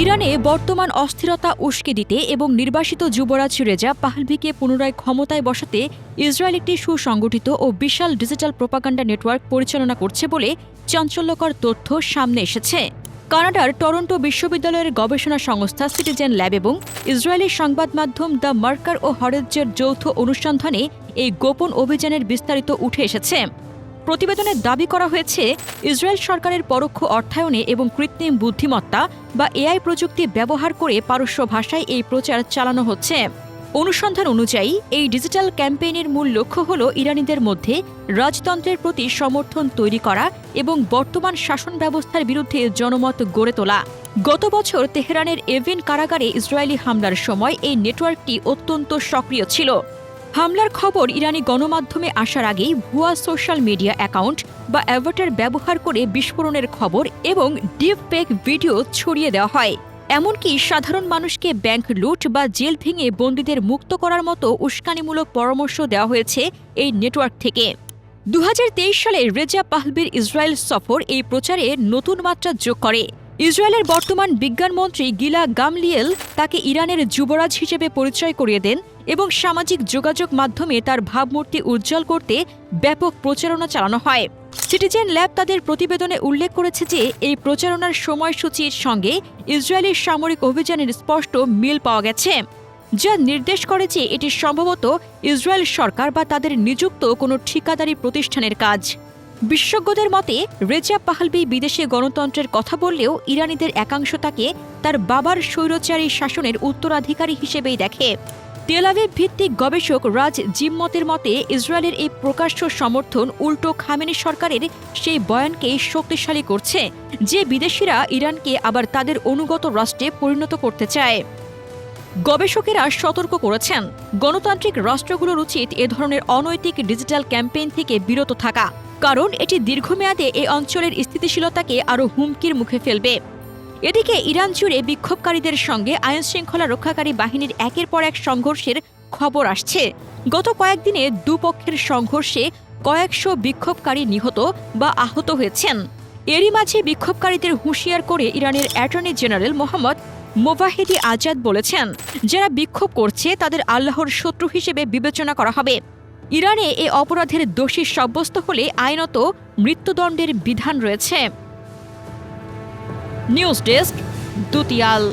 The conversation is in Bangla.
ইরানে বর্তমান অস্থিরতা উস্কে দিতে এবং নির্বাসিত যুবরাজ রেজা পাহলভিকে পুনরায় ক্ষমতায় বসাতে ইসরায়েল একটি সুসংগঠিত ও বিশাল ডিজিটাল প্রোপাগান্ডা নেটওয়ার্ক পরিচালনা করছে বলে চাঞ্চল্যকর তথ্য সামনে এসেছে। কানাডার টরন্টো বিশ্ববিদ্যালয়ের গবেষণা সংস্থা সিটিজেন ল্যাব এবং ইসরায়েলি সংবাদ মাধ্যম দ্য মার্কার ও হরেজ্জের যৌথ অনুসন্ধানে এই গোপন অভিযানের বিস্তারিত উঠে এসেছে। প্রতিবেদনে দাবি করা হয়েছে, ইসরায়েল সরকারের পরোক্ষ অর্থায়নে এবং কৃত্রিম বুদ্ধিমত্তা বা এআই প্রযুক্তি ব্যবহার করে পারস্য ভাষায় এই প্রচার চালানো হচ্ছে। অনুসন্ধান অনুযায়ী, এই ডিজিটাল ক্যাম্পেইনের মূল লক্ষ্য হল ইরানিদের মধ্যে রাজতন্ত্রের প্রতি সমর্থন তৈরি করা এবং বর্তমান শাসন ব্যবস্থার বিরুদ্ধে জনমত গড়ে তোলা। গত বছর তেহরানের এভেন কারাগারে ইসরায়েলি হামলার সময় এই নেটওয়ার্কটি অত্যন্ত সক্রিয় ছিল। হামলার খবর ইরানি গণমাধ্যমে আসার আগেই ভুয়া সোশ্যাল মিডিয়া অ্যাকাউন্ট বা অ্যাভাটার ব্যবহার করে বিস্ফোরণের খবর এবং ডিপ ফেক ভিডিও ছড়িয়ে দেওয়া হয়। এমনকি সাধারণ মানুষকে ব্যাংক লুট বা জেল ভেঙে বন্দীদের মুক্ত করার মতো উস্কানিমূলক পরামর্শ দেওয়া হয়েছে এই নেটওয়ার্ক থেকে। দু হাজার তেইশ সালে রেজা পাহলবির ইসরায়েল সফর এই প্রচারে নতুন মাত্রা যোগ করে। ইসরায়েলের বর্তমান বিজ্ঞানমন্ত্রী গিলা গামলিয়েল তাকে ইরানের যুবরাজ হিসেবে পরিচয় করিয়ে দেন এবং সামাজিক যোগাযোগ মাধ্যমে তার ভাবমূর্তি উজ্জ্বল করতে ব্যাপক প্রচারণা চালানো হয়। সিটিজেন ল্যাব তাদের প্রতিবেদনে উল্লেখ করেছে যে, এই প্রচারণার সময়সূচির সঙ্গে ইসরায়েলের সামরিক অভিযানের স্পষ্ট মিল পাওয়া গেছে, যা নির্দেশ করে যে এটি সম্ভবত ইসরায়েল সরকার বা তাদের নিযুক্ত কোনো ঠিকাদারি প্রতিষ্ঠানের কাজ। বিশেষজ্ঞদের মতে, রেজা পাহলবি বিদেশে গণতন্ত্রের কথা বললেও ইরানিদের একাংশ তাকে তার বাবার স্বৈরচারী শাসনের উত্তরাধিকারী হিসেবেই দেখে। তেলাভিভ ভিত্তিক গবেষক রাজ জিম্মতের মতে, ইসরায়েলের এই প্রকাশ্য সমর্থন উল্টো খামেনি সরকারের সেই বয়ানকেই শক্তিশালী করছে, যে বিদেশিরা ইরানকে আবার তাদের অনুগত রাষ্ট্রে পরিণত করতে চায়। গবেষকেরা সতর্ক করেছেন, গণতান্ত্রিক রাষ্ট্রগুলোর উচিত এ ধরনের অনৈতিক ডিজিটাল ক্যাম্পেইন থেকে বিরত থাকা। কারণ এটি দীর্ঘমেয়াদে এ অঞ্চলের স্থিতিশীলতাকে আরও হুমকির মুখে ফেলবে। এদিকে ইরান জুড়ে বিক্ষোভকারীদের সঙ্গে আইনশৃঙ্খলা রক্ষাকারী বাহিনীর একের পর এক সংঘর্ষের খবর আসছে। গত কয়েকদিনে দুপক্ষের সংঘর্ষে কয়েকশো বিক্ষোভকারী নিহত বা আহত হয়েছেন। এরই মাঝে বিক্ষোভকারীদের হুঁশিয়ার করে ইরানের attorney general Mohammad Movahedi Azad বলেছেন, যারা বিক্ষোভ করছে তাদের আল্লাহর শত্রু হিসেবে বিবেচনা করা হবে। ইরানে এ অপরাধের দোষী সাব্যস্ত হলে আইনত মৃত্যুদণ্ডের বিধান রয়েছে। News desk Dutiyal.